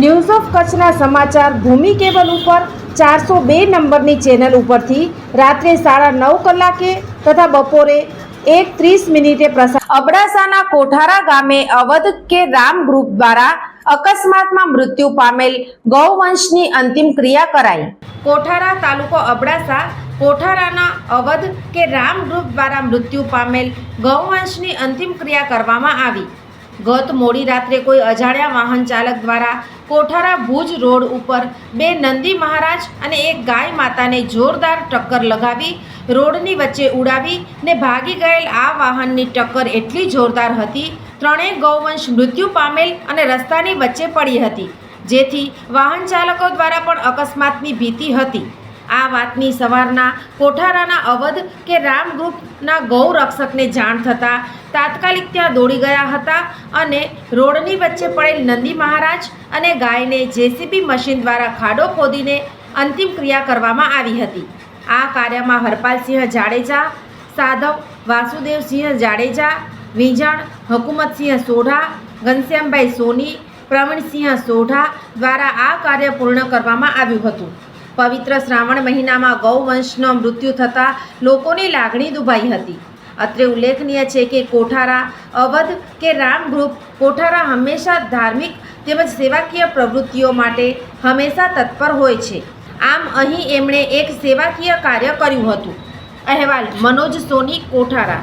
News of કચ્છના સમાચાર ભૂમિ cable ઉપર ચારસો બે નંબરની ચેનલ ઉપરથી રાત્રે સાડા નવ કલાકે તથા બપોરે એક ત્રીસ મિનિટે પ્રસાર અબડાસાના કોઠારા ગામે અવધ કે રામ ગ્રુપ દ્વારા અકસ્માતમાં મૃત્યુ પામેલ ગૌવંશની અંતિમ ક્રિયા કરાઈ. કોઠારા તાલુકો અબડાસા કોઠારાના અવધ કે રામ ગ્રુપ દ્વારા મૃત્યુ પામેલ ગૌવંશની અંતિમ ક્રિયા કરવામાં આવી. ગત મોડી રાત્રે કોઈ અજાણ્યા વાહન ચાલક દ્વારા કોઠારા ભુજ રોડ ઉપર બે નંદી મહારાજ અને એક ગાય માતાને જોરદાર ટક્કર લગાવી, રોડની વચ્ચે ઉડાવી ને ભાગી ગયેલ આ વાહનની ટક્કર એટલી જોરદાર હતી, ત્રણેય ગૌવંશ મૃત્યુ પામેલ અને રસ્તાની વચ્ચે પડી હતી, જેથી વાહન ચાલકો દ્વારા પણ અકસ્માતની ભીતિ હતી. આ વાતની સવારના કોઠારાના અવધ કે રામ ગ્રુપના ગૌ રક્ષકને જાણ થતાં તાત્કાલિક ત્યાં દોડી ગયા હતા અને રોડની વચ્ચે પડેલ નંદી મહારાજ અને ગાયને જેસીબી મશીન દ્વારા ખાડો ખોદીને અંતિમ ક્રિયા કરવામાં આવી હતી. આ કાર્યમાં હરપાલસિંહ જાડેજા, સાધવ વાસુદેવસિંહ જાડેજા, વિંજણ હકુમતસિંહ સોઢા, ઘનશ્યામભાઈ સોની, પ્રવીણસિંહ સોઢા દ્વારા આ કાર્ય પૂર્ણ કરવામાં આવ્યું હતું. પવિત્ર શ્રાવણ મહિનામાં ગૌવંશનો મૃત્યુ થતાં લોકોની લાગણી દુભાઈ હતી. અત્રે ઉલ્લેખનીય છે કે કોઠારા અવધ કે રામ ગ્રુપ કોઠારા હંમેશા ધાર્મિક તેમજ સેવાકીય પ્રવૃત્તિઓ માટે હંમેશા તત્પર હોય છે. આમ અહીં એમણે એક સેવાકીય કાર્ય કર્યું હતું. અહેવાલ, મનોજ સોની, કોઠારા.